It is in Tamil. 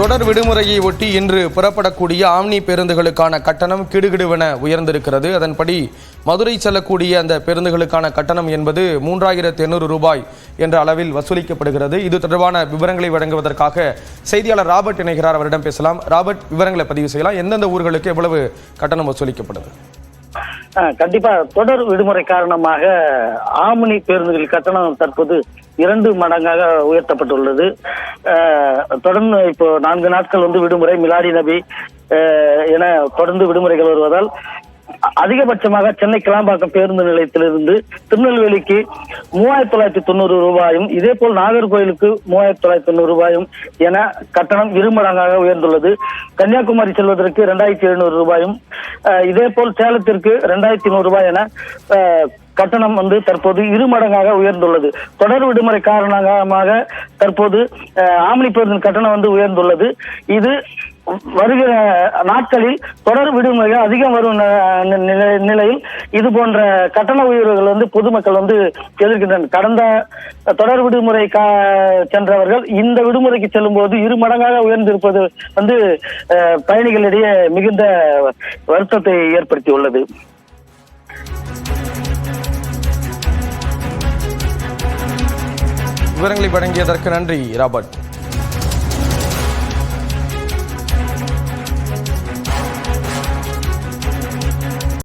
தொடர் விடுமுறையை ஒட்டி இன்று புறப்படக்கூடிய ஆம்னி பேருந்துகளுக்கான கட்டணம் கிடுகிடுவென உயர்ந்திருக்கிறது. அதன்படி மதுரை செல்லக்கூடிய அந்த பேருந்துகளுக்கான கட்டணம் என்பது மூன்றாயிரத்து எண்ணூறு ரூபாய் என்ற அளவில் வசூலிக்கப்படுகிறது. இது தொடர்பான விவரங்களை வழங்குவதற்காக செய்தியாளர் ராபர்ட் இணைகிறார். அவரிடம் பேசலாம். ராபர்ட் விவரங்களை பதிவு செய்யலாம். எந்தெந்த ஊர்களுக்கு எவ்வளவு கட்டணம் வசூலிக்கப்படுது? கண்டிப்பா தொடர் விடுமுறை காரணமாக ஆமணி பேருந்துகள் கட்டணம் தற்போது இரண்டு மடங்காக உயர்த்தப்பட்டுள்ளது. தொடர்ந்து இப்போ நான்கு நாட்கள் வந்து விடுமுறை மிலாடி நபி என தொடர்ந்து விடுமுறைகள் வருவதால் அதிகபட்சமாக சென்னை கிளாம்பாக்கம் பேருந்து நிலையத்திலிருந்து திருநெல்வேலிக்கு மூவாயிரத்தி தொள்ளாயிரத்தி தொண்ணூறு ரூபாயும் இதே போல் நாகர்கோயிலுக்கு மூவாயிரத்தி தொள்ளாயிரத்தி தொண்ணூறு ரூபாயும் என கட்டணம் இருமடங்காக உயர்ந்துள்ளது. கன்னியாகுமரி செல்வதற்கு இரண்டாயிரத்தி எழுநூறு ரூபாயும் இதே போல் சேலத்திற்கு இரண்டாயிரத்தி நூறு ரூபாய் என கட்டணம் வந்து தற்போது இரு மடங்காக உயர்ந்துள்ளது. தொடர் விடுமுறை காரணமாக தற்போது ஆம்னி பேருந்தின் கட்டணம் வந்து உயர்ந்துள்ளது. இது வருகிற நாட்களில் தொடர் விடுமுறைகள் அதிகம் வரும் நிலையில் இது போன்ற கட்டண உயர்வுகள் வந்து பொதுமக்கள் வந்து எதிர்க்கின்றனர். கடந்த தொடர் விடுமுறை கா- சென்றவர்கள் இந்த விடுமுறைக்கு செல்லும் போது இரு மடங்காக உயர்ந்திருப்பது வந்து அஹ், பயணிகளிடையே மிகுந்த வருத்தத்தை ஏற்படுத்தியுள்ளது. விவரங்களை வழங்கியதற்கு நன்றி ராபர்ட்.